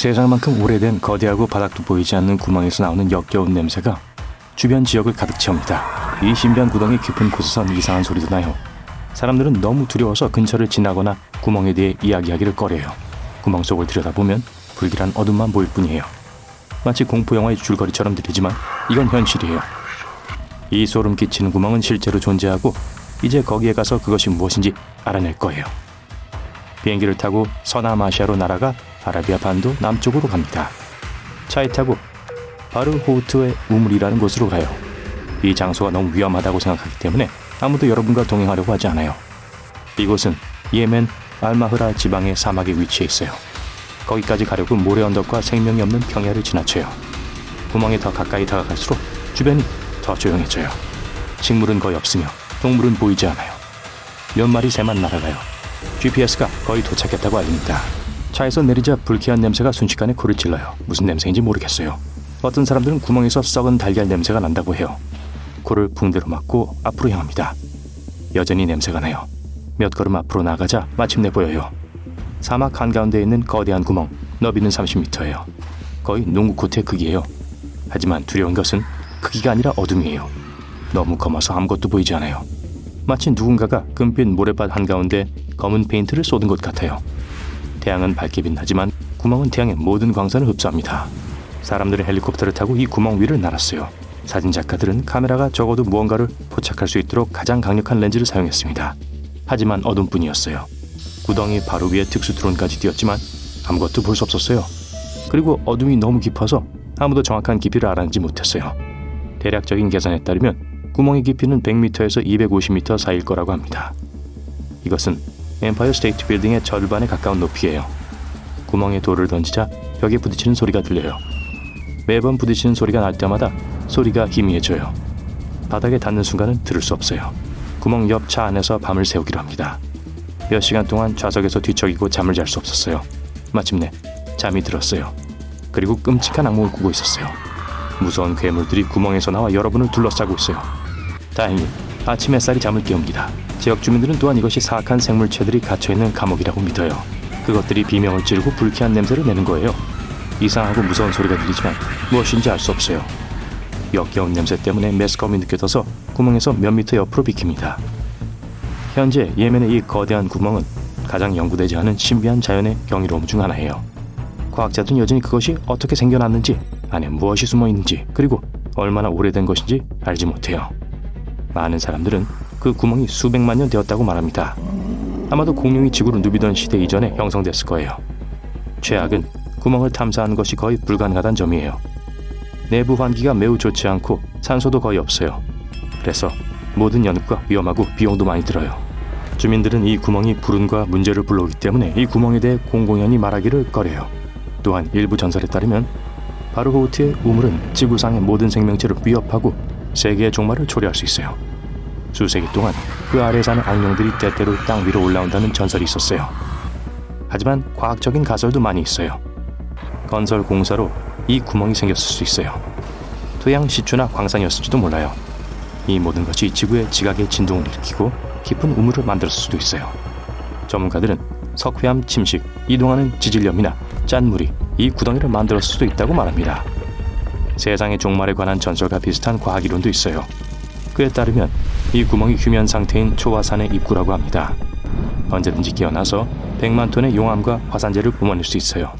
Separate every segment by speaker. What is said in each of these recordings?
Speaker 1: 세상만큼 오래된 거대하고 바닥도 보이지 않는 구멍에서 나오는 역겨운 냄새가 주변 지역을 가득 채웁니다. 이신변 구덩이 깊은 곳에선 이상한 소리도 나요. 사람들은 너무 두려워서 근처를 지나거나 구멍에 대해 이야기하기를 꺼려요. 구멍 속을 들여다보면 불길한 어둠만 보일 뿐이에요. 마치 공포 영화의 줄거리처럼 들리지만 이건 현실이에요. 이 소름 끼치는 구멍은 실제로 존재하고 이제 거기에 가서 그것이 무엇인지 알아낼 거예요. 비행기를 타고 서남아시아로 날아가 아라비아 반도 남쪽으로 갑니다. 차에 타고 바르 호우트의 우물이라는 곳으로 가요. 이 장소가 너무 위험하다고 생각하기 때문에 아무도 여러분과 동행하려고 하지 않아요. 이곳은 예멘 알마흐라 지방의 사막에 위치해 있어요. 거기까지 가려고 모래 언덕과 생명이 없는 평야를 지나쳐요. 구멍에 더 가까이 다가갈수록 주변이 더 조용해져요. 식물은 거의 없으며 동물은 보이지 않아요. 몇 마리 새만 날아가요. GPS가 거의 도착했다고 알립니다. 차에서 내리자 불쾌한 냄새가 순식간에 코를 찔러요. 무슨 냄새인지 모르겠어요. 어떤 사람들은 구멍에서 썩은 달걀 냄새가 난다고 해요. 코를 붕대로 막고 앞으로 향합니다. 여전히 냄새가 나요. 몇 걸음 앞으로 나가자 마침내 보여요. 사막 한가운데 에 있는 거대한 구멍, 너비는 30m예요. 거의 농구 코트의 크기예요. 하지만 두려운 것은 크기가 아니라 어둠이에요. 너무 검어서 아무것도 보이지 않아요. 마치 누군가가 금빛 모래밭 한가운데 검은 페인트를 쏟은 것 같아요. 태양은 밝게 빛나지만 구멍은 태양의 모든 광선을 흡수합니다. 사람들은 헬리콥터를 타고 이 구멍 위를 날았어요. 사진 작가들은 카메라가 적어도 무언가를 포착할 수 있도록 가장 강력한 렌즈를 사용했습니다. 하지만 어둠뿐이었어요. 구덩이 바로 위에 특수 드론까지 뛰었지만 아무것도 볼 수 없었어요. 그리고 어둠이 너무 깊어서 아무도 정확한 깊이를 알아내지 못했어요. 대략적인 계산에 따르면 구멍의 깊이는 100m에서 250m 사이일 거라고 합니다. 이것은 엠파이어 스테이트 빌딩의 절반에 가까운 높이에요 구멍에 돌을 던지자 벽에 부딪히는 소리가 들려요. 매번 부딪히는 소리가 날 때마다 소리가 희미해져요. 바닥에 닿는 순간은 들을 수 없어요. 구멍 옆 차 안에서 밤을 새우기로 합니다. 몇 시간 동안 좌석에서 뒤척이고 잠을 잘 수 없었어요. 마침내 잠이 들었어요. 그리고 끔찍한 악몽을 꾸고 있었어요. 무서운 괴물들이 구멍에서 나와 여러분을 둘러싸고 있어요. 다행히 아침 햇살이 잠을 깨웁니다. 지역 주민들은 또한 이것이 사악한 생물체들이 갇혀있는 감옥이라고 믿어요. 그것들이 비명을 지르고 불쾌한 냄새를 내는 거예요. 이상하고 무서운 소리가 들리지만 무엇인지 알 수 없어요. 역겨운 냄새 때문에 매스컴이 느껴져서 구멍에서 몇 미터 옆으로 비킵니다. 현재 예멘의 이 거대한 구멍은 가장 연구되지 않은 신비한 자연의 경이로움 중 하나예요. 과학자들은 여전히 그것이 어떻게 생겨났는지, 안에 무엇이 숨어 있는지, 그리고 얼마나 오래된 것인지 알지 못해요. 많은 사람들은 그 구멍이 수백만 년 되었다고 말합니다. 아마도 공룡이 지구를 누비던 시대 이전에 형성됐을 거예요. 최악은 구멍을 탐사하는 것이 거의 불가능하단 점이에요. 내부 환기가 매우 좋지 않고 산소도 거의 없어요. 그래서 모든 연구가 위험하고 비용도 많이 들어요. 주민들은 이 구멍이 불운과 문제를 불러오기 때문에 이 구멍에 대해 공공연히 말하기를 꺼려요. 또한 일부 전설에 따르면 바르호우트의 우물은 지구상의 모든 생명체를 위협하고 세계의 종말을 초래할 수 있어요. 수세기 동안 그 아래 사는 악령들이 때때로 땅 위로 올라온다는 전설이 있었어요. 하지만 과학적인 가설도 많이 있어요. 건설 공사로 이 구멍이 생겼을 수 있어요. 토양 시추나 광산이었을지도 몰라요. 이 모든 것이 지구의 지각에 진동을 일으키고 깊은 우물을 만들었을 수도 있어요. 전문가들은 석회암 침식, 이동하는 지질염이나 짠물이 이 구덩이를 만들었을 수도 있다고 말합니다. 세상의 종말에 관한 전설과 비슷한 과학 이론도 있어요. 그에 따르면 이 구멍이 휴면 상태인 초화산의 입구라고 합니다. 언제든지 깨어나서 100만 톤의 용암과 화산재를 뿜어낼 수 있어요.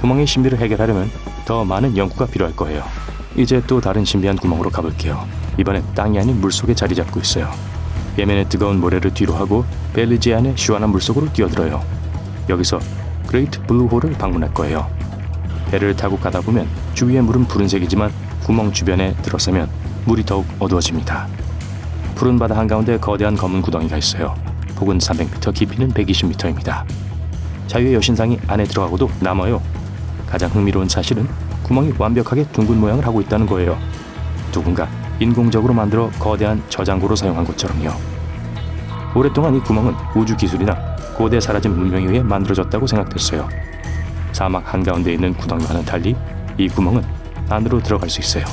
Speaker 1: 구멍의 신비를 해결하려면 더 많은 연구가 필요할 거예요. 이제 또 다른 신비한 구멍으로 가볼게요. 이번엔 땅이 아닌 물속에 자리 잡고 있어요. 예멘의 뜨거운 모래를 뒤로 하고 벨리지안의 시원한 물속으로 뛰어들어요. 여기서 그레이트 블루홀을 방문할 거예요. 배를 타고 가다 보면 주위의 물은 푸른색이지만 구멍 주변에 들어서면 물이 더욱 어두워집니다. 푸른 바다 한가운데 거대한 검은 구덩이가 있어요. 폭은 300m, 깊이는 120m입니다. 자유의 여신상이 안에 들어가고도 남아요. 가장 흥미로운 사실은 구멍이 완벽하게 둥근 모양을 하고 있다는 거예요. 누군가 인공적으로 만들어 거대한 저장고로 사용한 것처럼요. 오랫동안 이 구멍은 우주 기술이나 고대 사라진 문명에 의해 만들어졌다고 생각됐어요. 사막 한가운데 있는 구덩이와는 달리 이 구멍은 안으로 들어갈 수 있어요.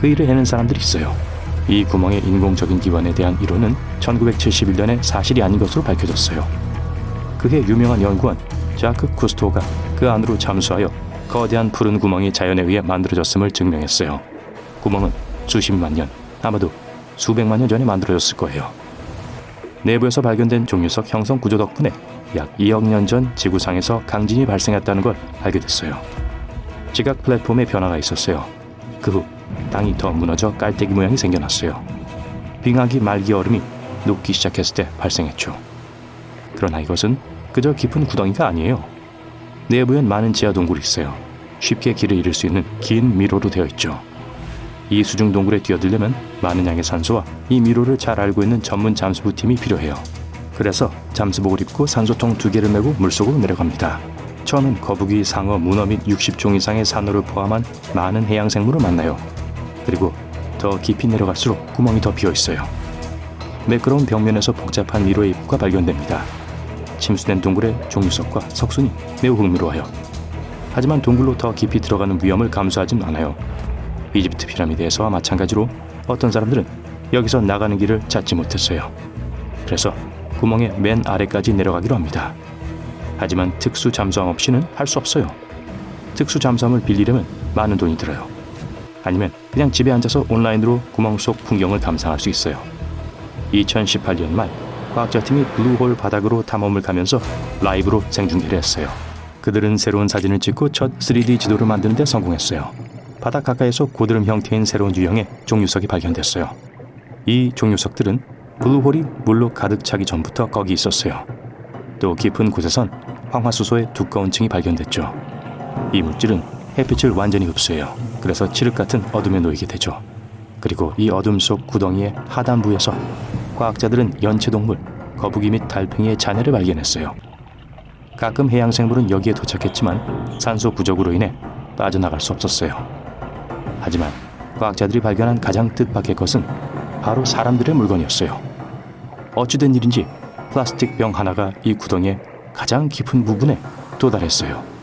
Speaker 1: 그 일을 해낸 사람들이 있어요. 이 구멍의 인공적인 기원에 대한 이론은 1971년에 사실이 아닌 것으로 밝혀졌어요. 그해 유명한 연구원 자크 쿠스토가 그 안으로 잠수하여 거대한 푸른 구멍이 자연에 의해 만들어졌음을 증명했어요. 구멍은 수십만 년, 아마도 수백만 년 전에 만들어졌을 거예요. 내부에서 발견된 종류석 형성 구조 덕분에 약 2억 년 전 지구상에서 강진이 발생했다는 걸 알게 됐어요. 지각 플랫폼의 변화가 있었어요. 그 후 땅이 더 무너져 깔때기 모양이 생겨났어요. 빙하기 말기 얼음이 녹기 시작했을 때 발생했죠. 그러나 이것은 그저 깊은 구덩이가 아니에요. 내부엔 많은 지하 동굴이 있어요. 쉽게 길을 잃을 수 있는 긴 미로로 되어 있죠. 이 수중 동굴에 뛰어들려면 많은 양의 산소와 이 미로를 잘 알고 있는 전문 잠수부 팀이 필요해요. 그래서 잠수복을 입고 산소통 두 개를 메고 물속으로 내려갑니다. 처음엔 거북이, 상어, 문어 및 60종 이상의 산호를 포함한 많은 해양 생물을 만나요. 그리고 더 깊이 내려갈수록 구멍이 더 비어 있어요. 매끄러운 벽면에서 복잡한 위로의 입구가 발견됩니다. 침수된 동굴의 종류석과 석순이 매우 흥미로워요. 하지만 동굴로 더 깊이 들어가는 위험을 감수하진 않아요. 이집트 피라미드에서와 마찬가지로 어떤 사람들은 여기서 나가는 길을 찾지 못했어요. 그래서 구멍의 맨 아래까지 내려가기로 합니다. 하지만 특수 잠수함 없이는 할 수 없어요. 특수 잠수함을 빌리려면 많은 돈이 들어요. 아니면 그냥 집에 앉아서 온라인으로 구멍 속 풍경을 감상할 수 있어요. 2018년 말 과학자팀이 블루홀 바닥으로 탐험을 가면서 라이브로 생중계를 했어요. 그들은 새로운 사진을 찍고 첫 3D 지도를 만드는 데 성공했어요. 바닥 가까이에서 고드름 형태인 새로운 유형의 종류석이 발견됐어요. 이 종류석들은 블루홀이 그 물로 가득 차기 전부터 거기 있었어요. 또 깊은 곳에선 황화수소의 두꺼운 층이 발견됐죠. 이 물질은 햇빛을 완전히 흡수해요. 그래서 칠흑 같은 어둠에 놓이게 되죠. 그리고 이 어둠 속 구덩이의 하단부에서 과학자들은 연체동물, 거북이 및 달팽이의 잔해를 발견했어요. 가끔 해양 생물은 여기에 도착했지만 산소 부족으로 인해 빠져나갈 수 없었어요. 하지만 과학자들이 발견한 가장 뜻밖의 것은 바로 사람들의 물건이었어요. 어찌된 일인지 플라스틱 병 하나가 이 구덩이의 가장 깊은 부분에 도달했어요.